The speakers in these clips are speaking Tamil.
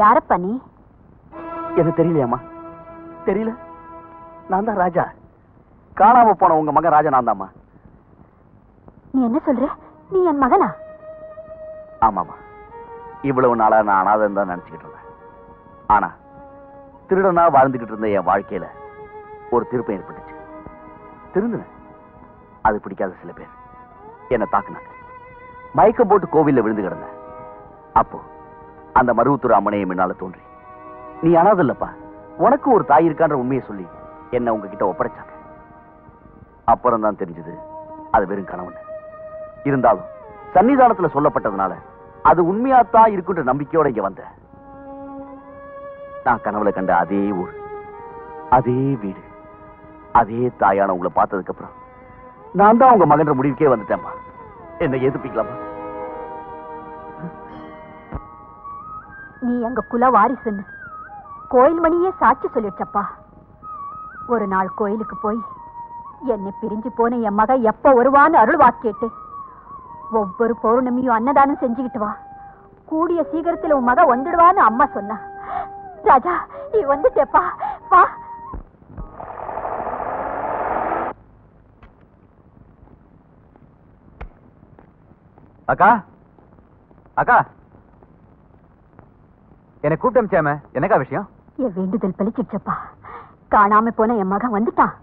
யாரப்பா நீ? எனக்கு தெரியலையாம்மா. தெரியல. நான் தான் ராஜா. காணாம போன உங்க மகன் ராஜா நான் தாம்மா. நீ என்ன சொல்ற? நீ என் மகனா? ஆமாம்மா. இவ்வளவு நாளா நான் அனாதன் தான் நினைச்சுக்கிட்டு இருந்தேன். ஆனா திருடனா வாழ்ந்துகிட்டு இருந்த என் வாழ்க்கையில ஒரு திருப்பம் ஏற்பட்டுச்சு. திருந்தினேன் அது பிடிக்காத சில பேர். என்னை தாக்குனாங்க. மயக்கம் போட்டு கோவில்ல விழுந்து கிடந்தேன். அப்போ அந்த மருவத்தூர் அம்மனையை முன்னால தோன்றி. நீ அனாதல்லப்பா. உனக்கு ஒரு தாய் இருக்கான்ற உண்மையை சொல்லி என்ன உங்ககிட்ட ஒப்படைச்சாங்க. அப்புறம் தான் தெரிஞ்சது அது வெறும் கனவுன்னு இருந்தாலும் சன்னிதானத்துல சொல்லப்பட்டதுனால அது உண்மையாத்தான் இருக்குன்ற நம்பிக்கையோட இங்க வந்த. நான் கனவுல கண்ட அதே ஊர் அதே வீடு அதே தாயான உங்களை பார்த்ததுக்கு அப்புறம் நான் தான் உங்க மகன்ற முடிவுக்கே வந்துட்டேன்ப்பா. என்ன எதிர்ப்பிக்கலாமா? நீ எங்க குல வாரிசுன்னு. கோயில் மணியே சாட்சி சொல்லிடுச்சப்பா. ஒரு நாள் கோயிலுக்கு போய் என்னை பிரிஞ்சு போன என் மக எப்ப வருவான்னு அருள் வாக்கேட்டு ஒவ்வொரு பௌர்ணமியும் அன்னதானம் செஞ்சுக்கிட்டு வா. கூடிய சீக்கிரத்துல உன் மக வந்துடுவான்னு அம்மா சொன்னா. ராஜா நீ வந்துட்டேப்பா. வா. அக்கா? அக்கா? என்னை கூப்பிட்டு அமிச்சாம என்னக்கா விஷயம்? என் வேண்டுதல் பலிச்சிடுச்சப்பா. காணாம போன என் மகன் வந்துட்டான்.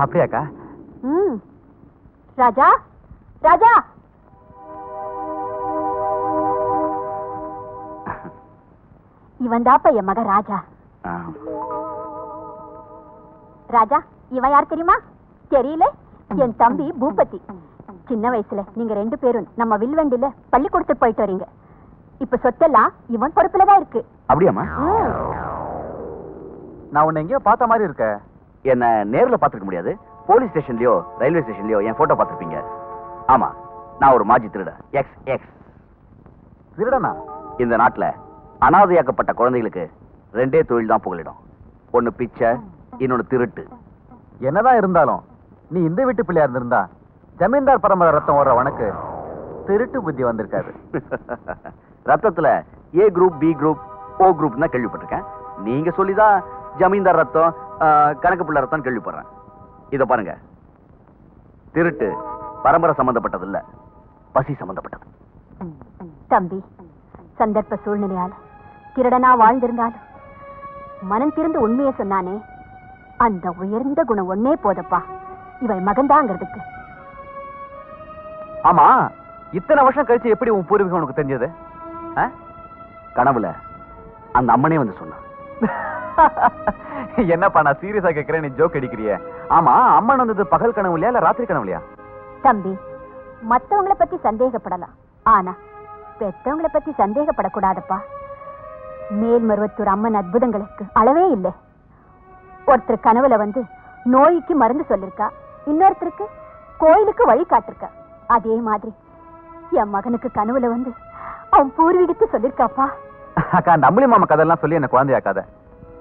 அப்படியாக்கா? ம். ராஜா? ராஜா? இவன் தாப்பா என் மக ராஜா. ராஜா இவன் யார் தெரியுமா? தெரியல. என் தம்பி பூபதி. சின்ன வயசுல நீங்க ரெண்டு பேரும் நம்ம வில்வண்டில பள்ளிக்கூடத்துக்கு போயிட்டு வரீங்க. இப்ப சொத்தெல்லாம் இவன் பொறுப்புல தான் இருக்கு. அப்படியாம்மா? ம். நான் உன்னை எங்கேயோ பார்த்த மாதிரி இருக்க. என்ன நேர்ல பார்த்திருக்க முடியாது. போலீஸ் ஸ்டேஷன்லயோ ரயில்வே ஸ்டேஷன்லயோ என் போட்டோ பார்த்திருப்பீங்க. ஆமா நான் ஒரு மாஜி திருட. எக்ஸ் எக்ஸ் திருடனா? இந்த நாட்டுல அனாதையாக்கப்பட்ட குழந்தைகளுக்கு ரெண்டே தொழில் தான் புகலிடம். ஒன்னு பிச்சை இன்னொன்னு திருட்டு. என்னதான் இருந்தாலும் நீ இந்த வீட்டு பிள்ளையா இருந்திருந்தா ஜமீன்தார் பரம்பரை ரத்தம் ஓடுற உனக்கு திருட்டு புத்தி வந்திருக்காது. ரத்தத்துல A group B group O group தான் கேள்விப்பட்டிருக்கேன். நீங்க சொல்லிதான் ஜமீன்தார் ரத்தம் கணக்கு பிள்ளை ரத்தம் கேள்விப்படுறேன். இத பாருங்க. திருட்டு பரம்பரை சம்பந்தப்பட்டது இல்ல பசி சம்பந்தப்பட்டது. தம்பி சந்தர்ப்ப சூழ்நிலையால திருடனா வாழ்ந்திருந்தாலும் மனம் திறந்து உண்மையை சொன்னானே அந்த உயர்ந்த குணம் ஒன்னே போதப்பா. இவன் மகன்தாங்கிறதுக்கு. ஆமா இத்தனை வருஷம் கழிச்சு எப்படி உன் பூர்வீகம் உனக்கு தெரிஞ்சது? கனவுல அந்த அம்மனே வந்து சொன்னான் என்னப்பா நான் சீரியஸா கேக்குறேன் நீ ஜோக் அடிக்கிறிய. ஆமா அம்மன் வந்தது பகல் கனவுலையா இல்ல ராத்திரி கனவுலையா? தம்பி மத்தவங்கள பத்தி சந்தேகப்படலாம். ஆனா பெத்தவங்கள பத்தி சந்தேகப்படக்கூடாதப்பா. மேல்மருவத்தூர் அம்மன் அற்புதங்களுக்கு அளவே இல்லை. ஒருத்தர் கனவுல வந்து நோய்க்கு மருந்து சொல்லிருக்கா. இன்னொருத்தருக்கு கோயிலுக்கு வழி காட்டிருக்கா. அதே மாதிரி என் மகனுக்கு கனவுல வந்து அவன் பூர்வீகத்தை சொல்லிருக்காப்பா. அக்கா அம்புலி மாமா கதையெல்லாம் சொல்லி என்ன குழந்தையாக்காத.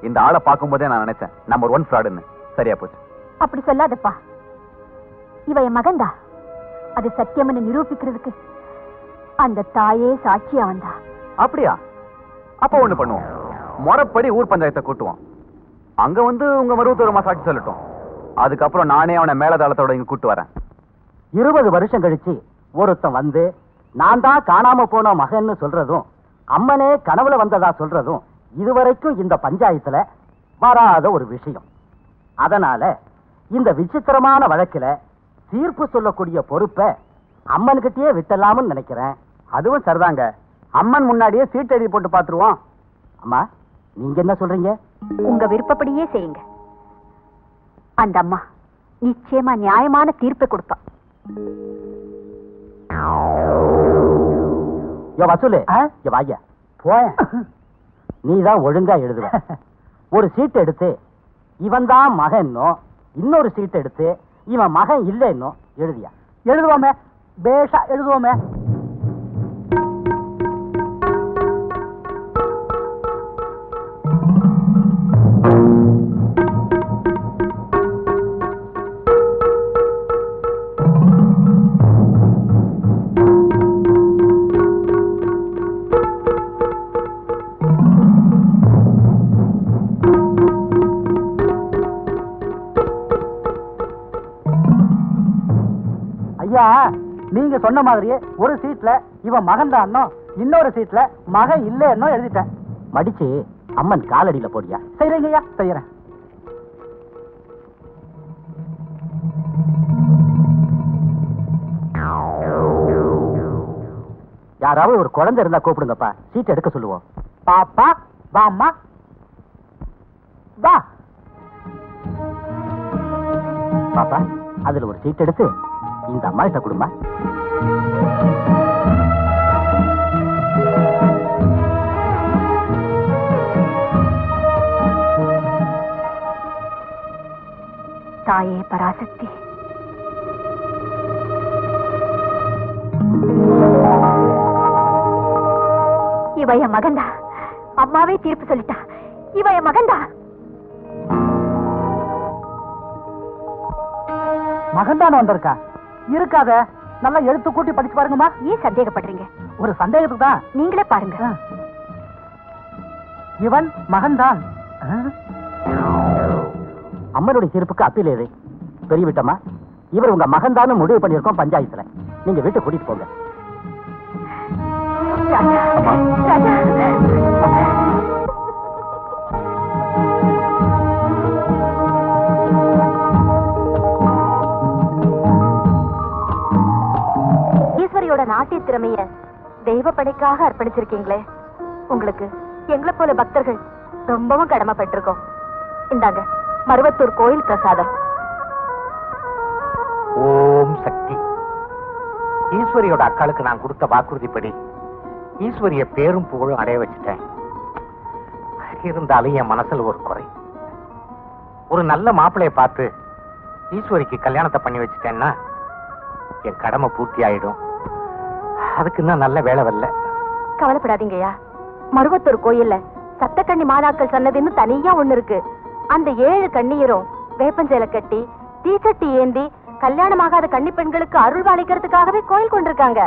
இந்த ஆளை பார்க்கும்போதே நான் நினைச்சேன் நம்பர் ஒன் ஃப்ராடுன்னு சரியா போச்சு. அப்படி சொல்லாதப்பா. இவ என் மகன்தா அது சத்தியம்னு நிரூபிக்கிறதுக்கு அந்த தாயே சாட்சியா வந்தா. அப்படியா? அப்ப ஒண்ணு பண்ணுவோம். முறைப்படி ஊர் பஞ்சாயத்தை கூட்டுவோம். அங்க வந்து உங்க மருவத்தூரமா சாட்சி சொல்லட்டும். அதுக்கப்புறம் நானே அவனை மேலதாளத்தோட இங்க கூட்டு வரேன். இருபது வருஷம் கழிச்சு ஒருத்தன் வந்து நான் தான் காணாம போன மகன்னு சொல்றதும் அம்மனே கனவுல வந்ததா சொல்றதும் இதுவரைக்கும் இந்த பஞ்சாயத்துல வராத ஒரு விஷயம். அதனால இந்த விசித்திரமான வழக்குல தீர்ப்பு சொல்லக்கூடிய பொறுப்பை அம்மன்கிட்டயே விட்டலாம்னு நினைக்கிறேன். அதுவும் சரிதாங்க. அம்மன் முன்னாடியே சீட் எழுதி போட்டு பாத்துருவோம் அம்மா நீங்க என்ன சொல்றீங்க? உங்க விருப்பப்படியே செய்யுங்க. அந்த அம்மா நிச்சயமா நியாயமான தீர்ப்பை கொடுப்பா. வசூலு வாய்யா. போய நீ தான் ஒழுங்கா எழுதுவ. ஒரு சீட் எடுத்து இவன் தான் இன்னொரு சீட் எடுத்து இவன் மகன் இல்லைன்னோ எழுதியா. எழுதுவோமே. பேஷா எழுதுவோமே. நீங்க சொன்ன மாதிரியே ஒரு சீட்ல இவன் மகன் தான் இன்னொரு சீட்ல மகன் இல்லைன்னோ எழுதிட்டேன். மடிச்சு அம்மன் காலடியில போடியா செய்யறேங்க ஐயா செய்யறேன் யாராவது ஒரு குழந்தை இருந்தா கூப்பிடுங்கப்பா. சீட் எடுக்க சொல்லுவோம். பாப்பா வாம்மா. வா. பாப்பா அதுல ஒரு சீட் எடுத்து இந்த அம்மா கிட்ட கொடுமா தாயே பராசக்தி. இவ என் மகன்தா அம்மாவே தீர்ப்பு சொல்லிட்டா. இவ என் மகன்தா மகன் தானே வந்திருக்கா? இருக்காத நல்லா எழுத்து கூட்டி படிச்சு பாருங்கம்மா. ஏன் சந்தேகப்படுறீங்க? ஒரு சந்தேகத்துக்கு தான். நீங்களே பாருங்க. இவன் மகன்தான். அம்மனுடைய தீர்ப்புக்கு அப்பீல் எது? பெரிய விட்டம்மா? இவர் உங்க மகன் முடிவு பண்ணியிருக்கோம் பஞ்சாயத்துல. நீங்க வீட்டை கூட்டிட்டு போங்க. ஈஸ்வரியோட நாட்டிய திறமைய தெய்வ படைக்காக அர்ப்பணிச்சிருக்கீங்களே. உங்களுக்கு எங்களை போல பக்தர்கள் ரொம்பவும் கடமைப்பட்டிருக்கோம். இந்தாங்க. மருவத்தூர் கோயில் பிரசாதம். ஓம் சக்தி. ஈஸ்வரியோட அக்காளுக்கு நான் கொடுத்த வாக்குறுதிப்படி ஈஸ்வரிய பேரும் புகழும் அடைய வச்சுட்டேன். இருந்தாலும் என் மனசுல ஒரு குறை. ஒரு நல்ல மாப்பிளைய பார்த்து ஈஸ்வரிக்கு கல்யாணத்தை பண்ணி வச்சுட்டேன்னா என் கடமை பூர்த்தி ஆயிடும். அதுக்கு இன்னும் நல்ல வேலை வரல. கவலைப்படாதீங்கய்யா. மருவத்தூர் கோயில்ல சத்தக்கண்ணி மாதாக்கள் சன்னதின்னு தனியா ஒண்ணு இருக்கு. அந்த ஏழு கண்ணீரும் வேப்பஞ்சேலை கட்டி தீச்சட்டி ஏந்தி கல்யாணமாகாத கன்னி பெண்களுக்கு அருள் பாலிக்கிறதுக்காகவே கோயில் கொண்டிருக்காங்க.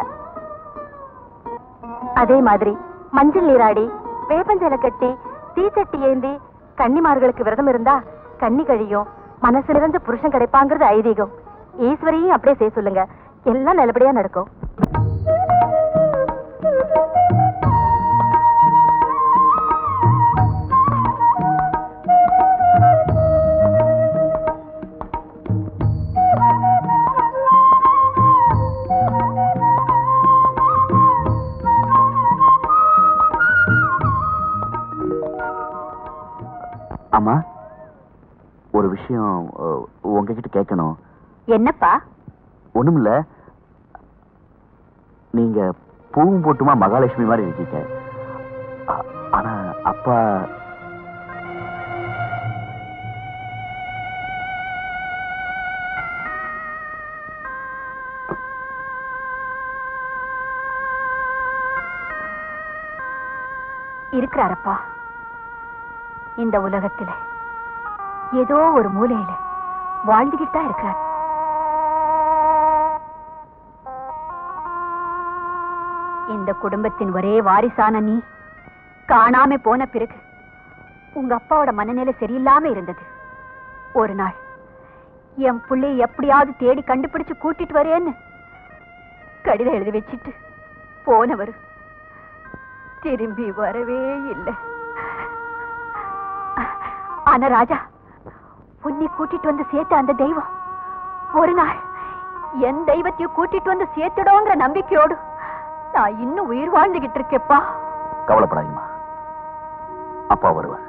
அதே மாதிரி மஞ்சள் நீராடி வேப்பஞ்சேலை கட்டி தீச்சட்டி ஏந்தி கன்னிமார்களுக்கு விரதம் இருந்தா கன்னி கழியும் மனசு நிறைஞ்ச புருஷன் கிடைப்பாங்கிறது ஐதீகம். ஈஸ்வரியும் அப்படியே செய்ய சொல்லுங்க. எல்லாம் நல்லபடியா நடக்கும். அம்மா ஒரு விஷயம் உங்ககிட்ட கேட்கணும் என்னப்பா? ஒண்ணுமில்ல. நீங்க பூவும் போட்டுமா மகாலட்சுமி மாதிரி இருக்கீங்க. ஆ- ஆனா அப்பா இருக்கிறாரப்பா. இந்த உலகத்துல. ஏதோ ஒரு மூலையில வாழ்ந்துகிட்டு தான் இருக்கிறார். இந்த குடும்பத்தின் ஒரே வாரிசான நீ காணாம போன பிறகு உங்க அப்பாவோட மனநிலை சரியில்லாம இருந்தது. ஒரு நாள் என் பிள்ளைய எப்படியாவது தேடி கண்டுபிடிச்சு கூட்டிட்டு வரேன்னு கடிதம் எழுதி வச்சிட்டு போனவர் திரும்பி வரவே இல்லை. ஆனா ராஜா உன்னை கூட்டிட்டு வந்து சேர்த்த அந்த தெய்வம் ஒரு நாள் என் தெய்வத்தையும் கூட்டிட்டு வந்து சேர்த்துடோங்கிற நம்பிக்கையோடு நான் இன்னும் உயிர் வாழ்ந்துகிட்டு இருக்கேப்பா. கவலைப்படாதீங்கம்மா அப்பா வருவார்.